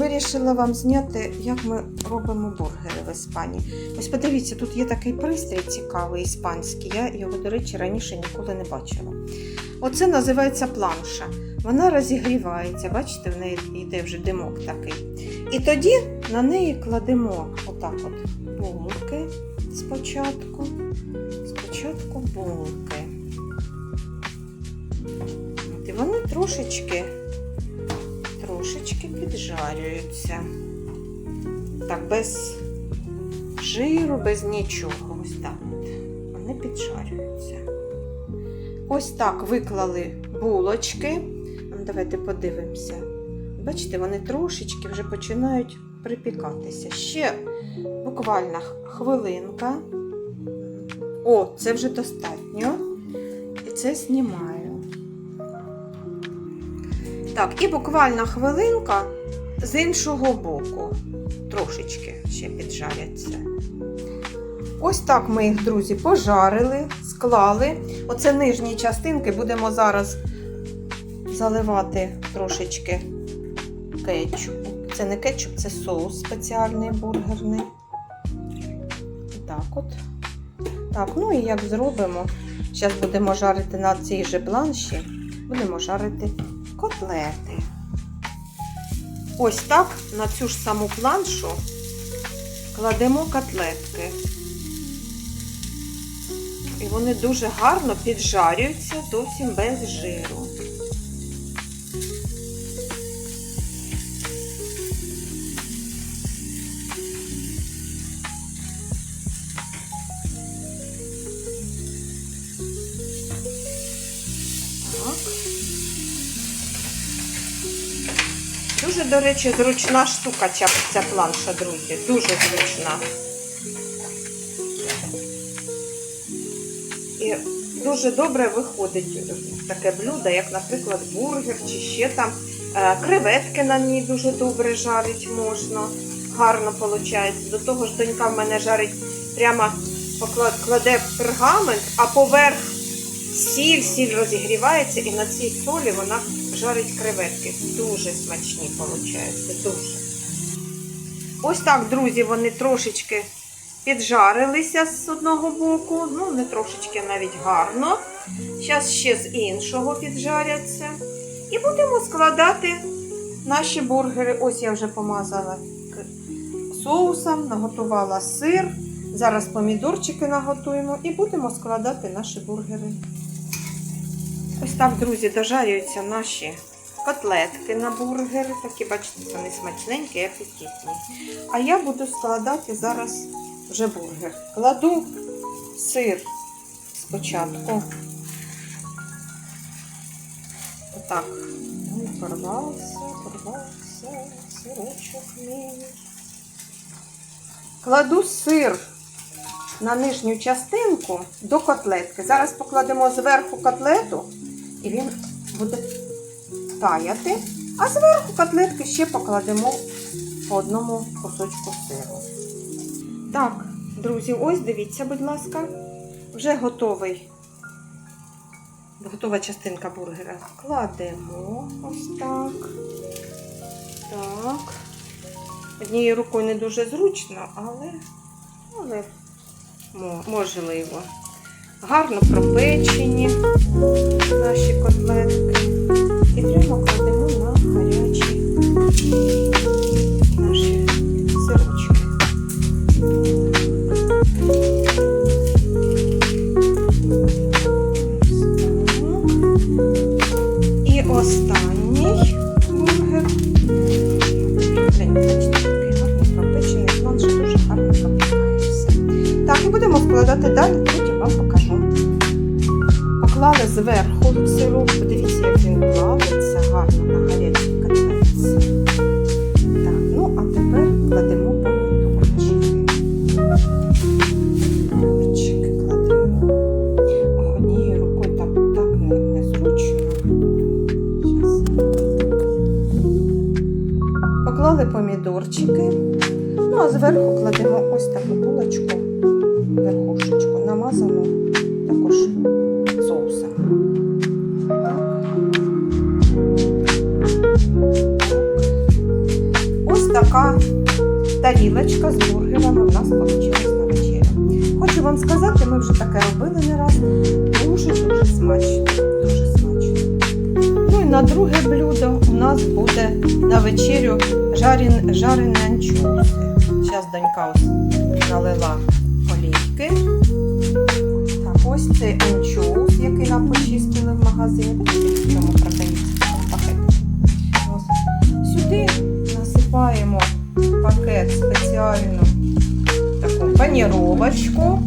вирішила вам зняти, як ми робимо бургери в Іспанії. Ось подивіться, тут є такий пристрій цікавий іспанський. Я його, до речі, раніше ніколи не бачила. Оце називається планша. Вона розігрівається, бачите, в неї йде вже димок такий. І тоді на неї кладемо отак от булки спочатку. Спочатку булки. І вони трошечки, трошечки піджарюються. Так, без жиру, без нічого. Ось так. Вони піджарюються. Ось так виклали булочки. Ну, Давайте подивимося. Бачите, вони трошечки вже починають припікатися. Ще буквально хвилинка. О, це вже достатньо. І це знімаю. Так, і буквально хвилинка з іншого боку. Трошечки ще піджаряться. Ось так ми їх, друзі, пожарили, склали. Оце нижні частинки будемо зараз заливати трошечки кетчупу. Це не кетчуп, це соус спеціальний бургерний. Так от. Так, ну і як зробимо? Зараз будемо жарити на цій же бланші, будемо жарити котлети. Ось так на цю ж саму планшу кладемо котлетки. І вони дуже гарно піджарюються зовсім без жиру. Дуже, до речі, зручна штука ця, планша, друзі. Дуже зручна. І дуже добре виходить таке блюдо, як, наприклад, бургер чи ще там е, креветки на ній дуже добре жарить можна. Гарно виходить. До того ж, донька в мене жарить прямо кладе пергамент, а поверх сіль, сіль розігрівається, і на цій солі вона жарить креветки. Дуже смачні виходить. Дуже. Ось так, друзі, вони трошечки піджарилися з одного боку. Ну, не трошечки навіть гарно. Зараз ще з іншого піджаряться. І будемо складати наші бургери. Ось я вже помазала соусом, наготувала сир. Зараз помідорчики наготуємо і будемо складати наші бургери. Ось так, друзі, дожарюються наші котлетки на бургери. Такі, бачите, вони смачненькі і апетитні. А я буду складати зараз вже бургер. Кладу сир спочатку. Отак. Ой, порвався, порвався, сирочок мій. Кладу сир на нижню частинку до котлетки. Зараз покладемо зверху котлету, і він буде таяти. А зверху котлетки ще покладемо по одному кусочку сиру. Так, друзі, ось дивіться, будь ласка, вже готовий. Готова частинка бургера. Кладемо ось так. Так. Однією рукою не дуже зручно, але, але можливо. Гарно пропечені наші котлетки. І прямо кладемо на гарячі зверху сироп, подивіться, як він плавиться гарно на гарячій котлетці. Так, ну а тепер кладемо помідорчики. Помідорчики кладемо. Однією рукою так, не, незручно. Поклали помідорчики. Ну, а зверху кладемо ось таку булочку, тарілочка з бургерами у нас вийшла на вечерю. Хочу вам сказати, ми вже таке робили не раз. Дуже-дуже смачно. Дуже смачно. Ну і на друге блюдо у нас буде на вечерю жарен, жарені анчоуси. Зараз донька ось налила олійки. Так, ось цей анчоус, який нам почистили в магазині. Спеціальну таку паніровочку.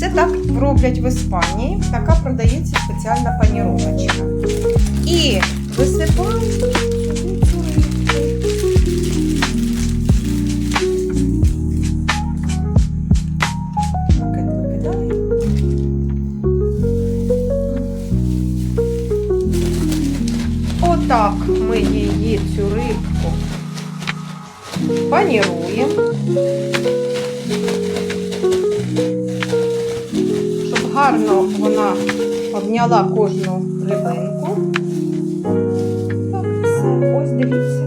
Це так роблять в Іспанії. Така продається спеціальна паніровочка. І висипаємо. Отак ми її цю рибку паніруємо, щоб гарно вона обняла кожну рибинку. Так, все, ось дивіться,